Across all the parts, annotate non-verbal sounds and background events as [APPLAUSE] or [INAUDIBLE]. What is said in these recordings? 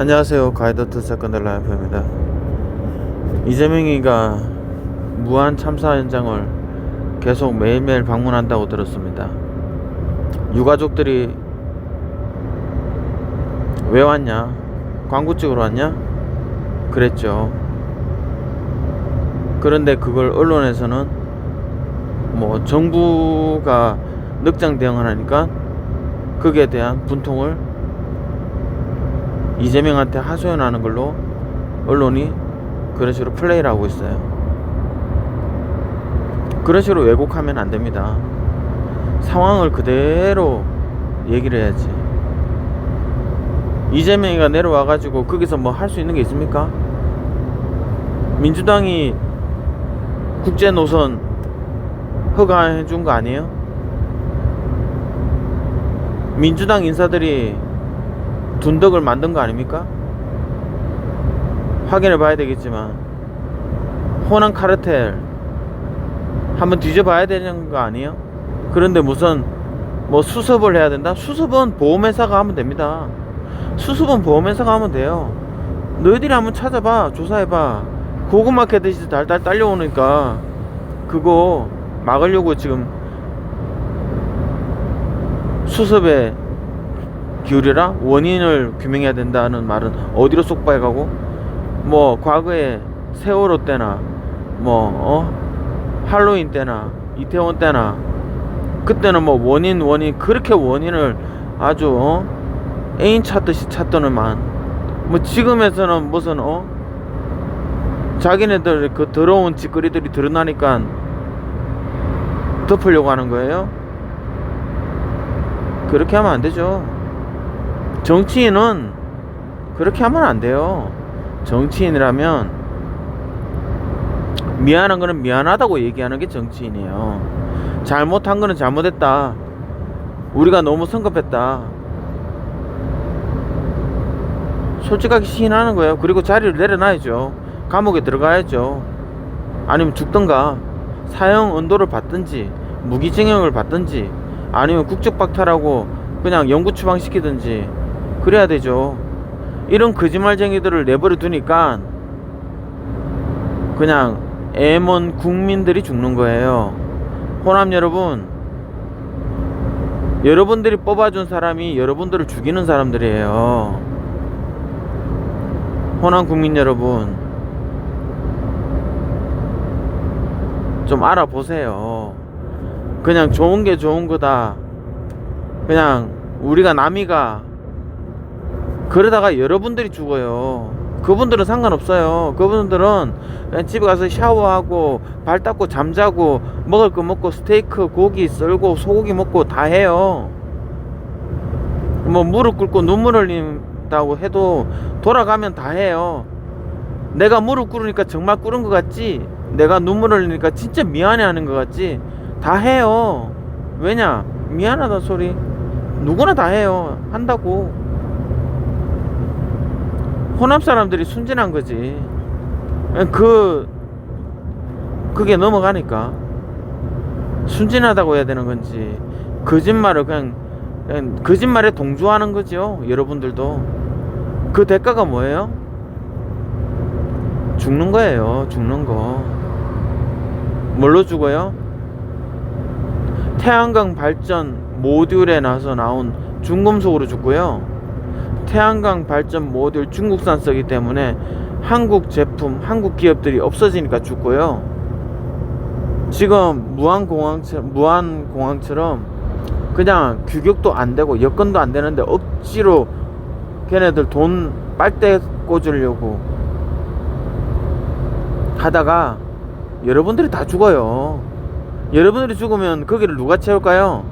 안녕하세요. 가이드 투 세컨드 라이프입니다. 이재명이가 무한 참사 현장을 계속 매일매일 방문한다고 들었습니다. 유가족들이 왜 왔냐? 광고 찍으러 왔냐? 그랬죠. 그런데 그걸 언론에서는 뭐 정부가 늑장 대응을 하니까 거기에 대한 분통을 이재명한테 하소연하는 걸로 언론이 그런 식으로 플레이를 하고 있어요. 그런 식으로 왜곡하면 안 됩니다. 상황을 그대로 얘기를 해야지. 이재명이가 내려와가지고 거기서 뭐 할 수 있는 게 있습니까? 민주당이 국제 노선 허가해 준 거 아니에요? 민주당 인사들이 둔덕을 만든 거 아닙니까? 확인해 봐야 되겠지만 호남 카르텔 한번 뒤져봐야 되는 거 아니에요? 그런데 무슨 뭐 수습을 해야 된다? 수습은 보험회사가 하면 됩니다. 수습은 보험회사가 하면 돼요. 너희들이 한번 찾아봐, 조사해봐. 고구마 캐듯이 달달 딸려오니까 그거 막으려고 지금 수습에 기울여라. 원인을 규명해야 된다는 말은 어디로 쏙 빠져가고? 뭐 과거에 세월호 때나 뭐 어? 할로윈 때나 이태원 때나 그때는 뭐 원인 원인 그렇게 원인을 아주 어? 애인 찾듯이 찾더니만. 뭐 지금에서는 무슨 어? 자기네들 그 더러운 짓거리들이 드러나니까 덮으려고 하는 거예요? 그렇게 하면 안 되죠 정치인은 그렇게 하면 안 돼요. 정치인이라면 미안한 거는 미안하다고 얘기하는 게 정치인이에요. 잘못한 거는 잘못했다. 우리가 너무 성급했다. 솔직하게 시인하는 거예요. 그리고 자리를 내려놔야죠. 감옥에 들어가야죠. 아니면 죽던가 사형 언도를 받든지 무기징역을 받든지 아니면 국적 박탈하고 그냥 영구 추방시키든지 그래야 되죠. 이런 거짓말쟁이들을 내버려 두니까 그냥 애먼 국민들이 죽는 거예요. 호남 여러분 여러분들이 뽑아준 사람이 여러분들을 죽이는 사람들이에요. 호남 국민 여러분 좀 알아보세요. 그냥 좋은 게 좋은 거다. 그냥 우리가 남이가 그러다가 여러분들이 죽어요. 그분들은 상관없어요. 그분들은 집에 가서 샤워하고 발 닦고 잠자고 먹을 거 먹고 스테이크 고기 썰고 소고기 먹고 다 해요. 뭐 무릎 꿇고 눈물 흘린다고 해도 돌아가면 다 해요. 내가 무릎 꿇으니까 정말 꿇은 것 같지? 내가 눈물 흘리니까 진짜 미안해 하는 것 같지? 다 해요. 왜냐? 미안하다 소리. 누구나 다 해요. 한다고 호남 사람들이 순진한 거지 그 그게 넘어가니까 순진하다고 해야 되는 건지 거짓말을 그냥, 그냥 거짓말에 동조하는 거죠 여러분들도 그 대가가 뭐예요? 죽는 거예요 죽는 거 뭘로 죽어요? 태양광 발전 모듈에 나서 나온 중금속으로 죽고요. 태양광 발전 모듈 중국산 쓰기 때문에 한국 제품, 한국 기업들이 없어지니까 죽고요. 지금 무한공항처럼, 무한공항처럼 그냥 규격도 안 되고 여건도 안 되는데 억지로 걔네들 돈 빨대 꽂으려고 하다가 여러분들이 다 죽어요. 여러분들이 죽으면 거기를 누가 채울까요?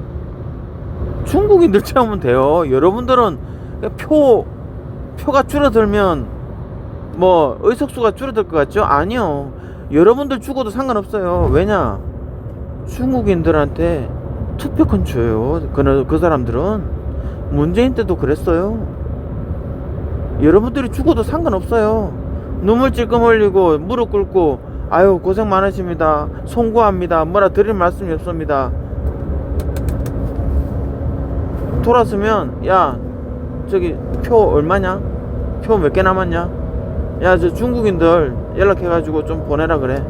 중국인들 [LAUGHS] 채우면 돼요. 여러분들은 표 표가 줄어들면 뭐 의석수가 줄어들 것 같죠? 아니요. 여러분들 죽어도 상관없어요. 왜냐? 중국인들한테 투표권 줘요. 그, 그 사람들은 문재인 때도 그랬어요. 여러분들이 죽어도 상관없어요. 눈물 찔끔 흘리고 무릎 꿇고 아유 고생 많으십니다. 송구합니다. 뭐라 드릴 말씀이 없습니다. 돌았으면 야 저기 표 얼마냐? 표 몇 개 남았냐? 야, 저 중국인들 연락해가지고 좀 보내라 그래.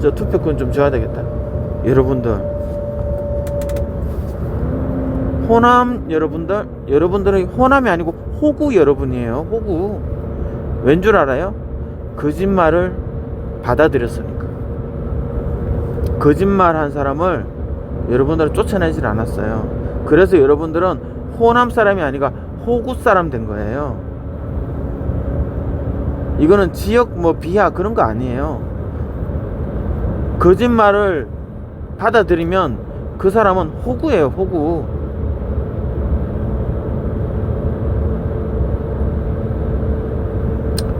저 투표권 좀 줘야 되겠다. 여러분들. 호남 여러분들, 여러분들은 호남이 아니고 호구 여러분이에요. 호구. 왠 줄 알아요? 거짓말을 받아들였으니까. 거짓말 한 사람을 여러분들은 쫓아내질 않았어요. 그래서 여러분들은 호남 사람이 아니라 호구 사람 된 거예요. 이거는 지역 뭐 비하 그런 거 아니에요. 거짓말을 받아들이면 그 사람은 호구예요, 호구.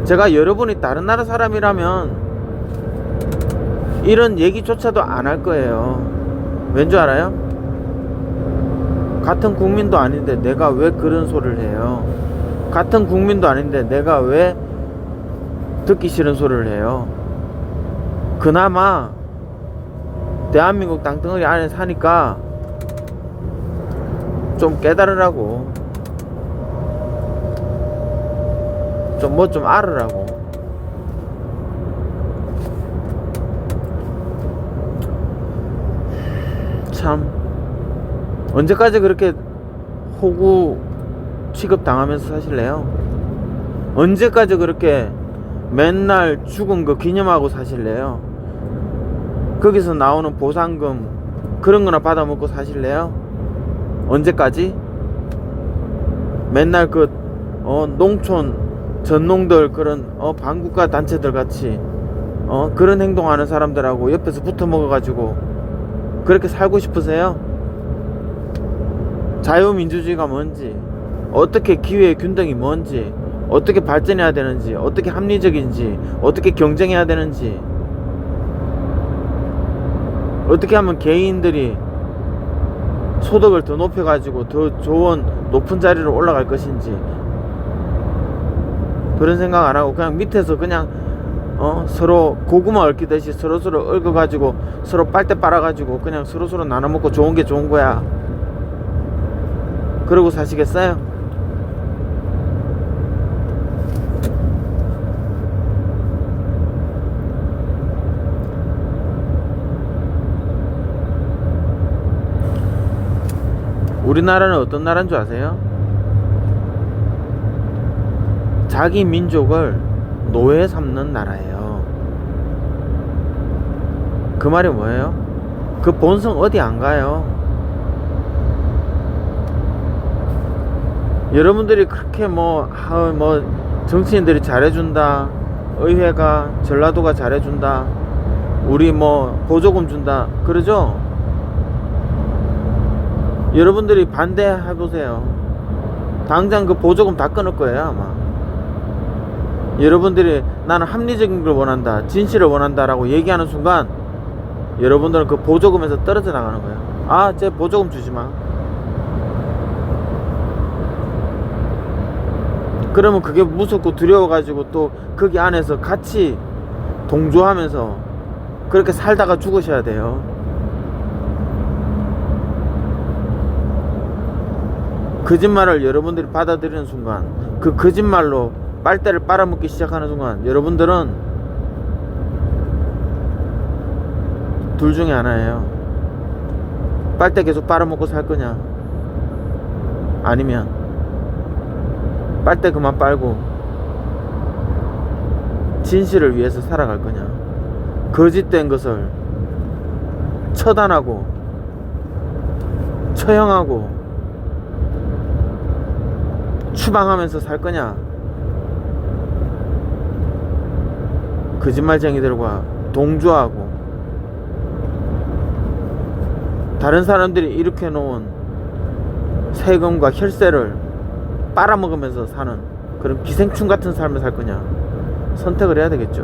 제가 여러분이 다른 나라 사람이라면 이런 얘기조차도 안 할 거예요. 왠 줄 알아요? 같은 국민도 아닌데 내가 왜 그런 소리를 해요? 같은 국민도 아닌데 내가 왜 듣기 싫은 소리를 해요? 그나마 대한민국 땅덩어리 안에 사니까 좀 깨달으라고 좀 뭐 좀 알으라고 참 언제까지 그렇게 호구 취급 당하면서 사실래요? 언제까지 그렇게 맨날 죽은 거 기념하고 사실래요? 거기서 나오는 보상금 그런 거나 받아먹고 사실래요? 언제까지? 맨날 그 어, 농촌 전농들 그런 어, 반국가 단체들 같이 어, 그런 행동하는 사람들하고 옆에서 붙어 먹어가지고 그렇게 살고 싶으세요? 자유민주주의가 뭔지 어떻게 기회의 균등이 뭔지 어떻게 발전해야 되는지 어떻게 합리적인지 어떻게 경쟁해야 되는지 어떻게 하면 개인들이 소득을 더 높여가지고 더 좋은 높은 자리로 올라갈 것인지 그런 생각 안 하고 그냥 밑에서 그냥 어 서로 고구마 얽히듯이 서로 서로 얽어가지고 서로 빨대 빨아가지고 그냥 서로 서로 나눠 먹고 좋은 게 좋은 거야. 그러고 사시겠어요? 우리나라는 어떤 나라인 줄 아세요? 자기 민족을 노예 삼는 나라예요. 그 말이 뭐예요? 그 본성 어디 안 가요? 여러분들이 그렇게 뭐, 아, 뭐, 정치인들이 잘해준다. 의회가, 전라도가 잘해준다. 우리 뭐, 보조금 준다. 그러죠? 여러분들이 반대해보세요. 당장 그 보조금 다 끊을 거예요, 아마. 여러분들이 나는 합리적인 걸 원한다, 진실을 원한다라고 얘기하는 순간 여러분들은 그 보조금에서 떨어져 나가는 거예요. 아, 쟤 보조금 주지 마. 그러면 그게 무섭고 두려워가지고 또 거기 안에서 같이 동조하면서 그렇게 살다가 죽으셔야 돼요. 거짓말을 여러분들이 받아들이는 순간 그 거짓말로 빨대를 빨아먹기 시작하는 순간 여러분들은 둘 중에 하나예요. 빨대 계속 빨아먹고 살 거냐? 아니면 빨대 그만 빨고 진실을 위해서 살아갈 거냐? 거짓된 것을 처단하고 처형하고 추방하면서 살 거냐? 거짓말쟁이들과 동조하고 다른 사람들이 일으켜 놓은 세금과 혈세를 빨아먹으면서 사는 그런 기생충 같은 삶을 살 거냐? 선택을 해야 되겠죠.